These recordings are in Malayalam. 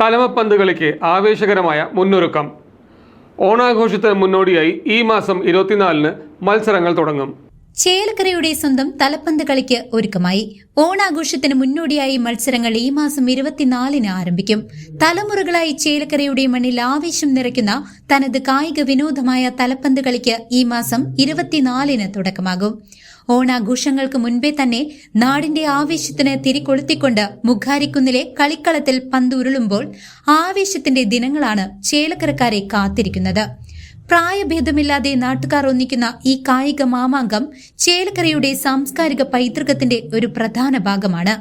തലമപ്പന്ത് കളിക്ക് ആവേശകരമായ മുന്നൊരുക്കം. ഓണാഘോഷത്തിന് മുന്നോടിയായി ഈ മാസം ഇരുപത്തിനാലിന് മത്സരങ്ങൾ തുടങ്ങും. ചേലക്കരയുടെ സ്വന്തം തലപ്പന്ത് കളിക്ക് ഒരുക്കമായി. ഓണാഘോഷത്തിന് മുന്നോടിയായി മത്സരങ്ങൾ ഈ മാസം ഇരുപത്തിനാലിന് ആരംഭിക്കും. തലമുറകളായി ചേലക്കരയുടെ മണ്ണിൽ ആവേശം നിറയ്ക്കുന്ന തനത് കായിക വിനോദമായ തലപ്പന്ത് കളിക്ക് ഈ മാസം ഇരുപത്തിനാലിന് തുടക്കമാകും. ഓണാഘോഷങ്ങൾക്ക് മുൻപേ തന്നെ നാടിന്റെ ആവേശത്തിന് തിരികൊളുത്തിക്കൊണ്ട് മുഖാരിക്കുന്നിലെ കളിക്കളത്തിൽ പന്തുരുളുമ്പോൾ ആവേശത്തിന്റെ ദിനങ്ങളാണ് ചേലക്കരക്കാരെ കാത്തിരിക്കുന്നത്. പ്രായഭേദമില്ലാതെ നാട്ടുകാർ ഒന്നിക്കുന്ന ഈ കായിക മാമാങ്കം ചേലക്കരയുടെ സാംസ്കാരിക പൈതൃകത്തിന്റെ ഒരു പ്രധാന ഭാഗമാണ്.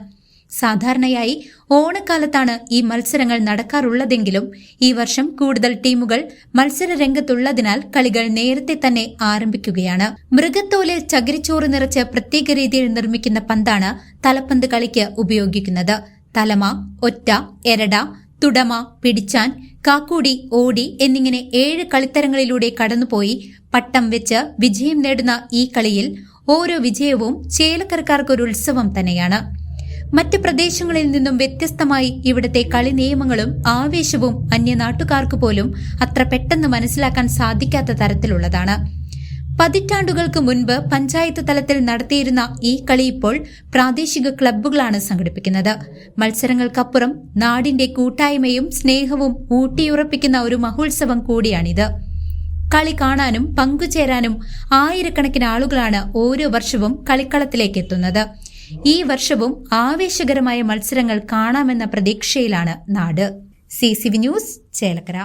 സാധാരണയായി ഓണക്കാലത്താണ് ഈ മത്സരങ്ങൾ നടക്കാറുള്ളതെങ്കിലും ഈ വർഷം കൂടുതൽ ടീമുകൾ മത്സര രംഗത്തുള്ളതിനാൽ കളികൾ നേരത്തെ തന്നെ ആരംഭിക്കുകയാണ്. മൃഗത്തോലിൽ ചകിരിച്ചോറ് നിറച്ച് പ്രത്യേക രീതിയിൽ നിർമ്മിക്കുന്ന പന്താണ് തലപ്പന്ത് കളിക്ക് ഉപയോഗിക്കുന്നത്. തലമ ഒറ്റ എരട തുടമ പിടിച്ചാൻ കാക്കൂടി ഓടി എന്നിങ്ങനെ ഏഴ് കളിത്തരങ്ങളിലൂടെ കടന്നുപോയി പട്ടം വെച്ച് വിജയം നേടുന്ന ഈ കളിയിൽ ഓരോ വിജയവും ചേലക്കരക്കാർക്കൊരു ഉത്സവം തന്നെയാണ്. മറ്റ് പ്രദേശങ്ങളിൽ നിന്നും വ്യത്യസ്തമായി ഇവിടുത്തെ കളി നിയമങ്ങളും ആവേശവും അന്യനാട്ടുകാർക്ക് പോലും അത്ര പെട്ടെന്ന് മനസ്സിലാക്കാൻ സാധിക്കാത്ത തരത്തിലുള്ളതാണ്. പതിറ്റാണ്ടുകൾക്ക് മുൻപ് പഞ്ചായത്ത് തലത്തിൽ നടത്തിയിരുന്ന ഈ കളി ഇപ്പോൾ പ്രാദേശിക ക്ലബ്ബുകളാണ് സംഘടിപ്പിക്കുന്നത്. മത്സരങ്ങൾക്കപ്പുറം നാടിന്റെ കൂട്ടായ്മയും സ്നേഹവും ഊട്ടിയുറപ്പിക്കുന്ന ഒരു മഹോത്സവം കൂടിയാണിത്. കളി കാണാനും പങ്കുചേരാനും ആയിരക്കണക്കിന് ആളുകളാണ് ഓരോ വർഷവും കളിക്കളത്തിലേക്ക് എത്തുന്നത്. ഈ വർഷവും ആവേശകരമായ മത്സരങ്ങൾ കാണാമെന്ന പ്രതീക്ഷയിലാണ് നാട്. C news Chelakkara.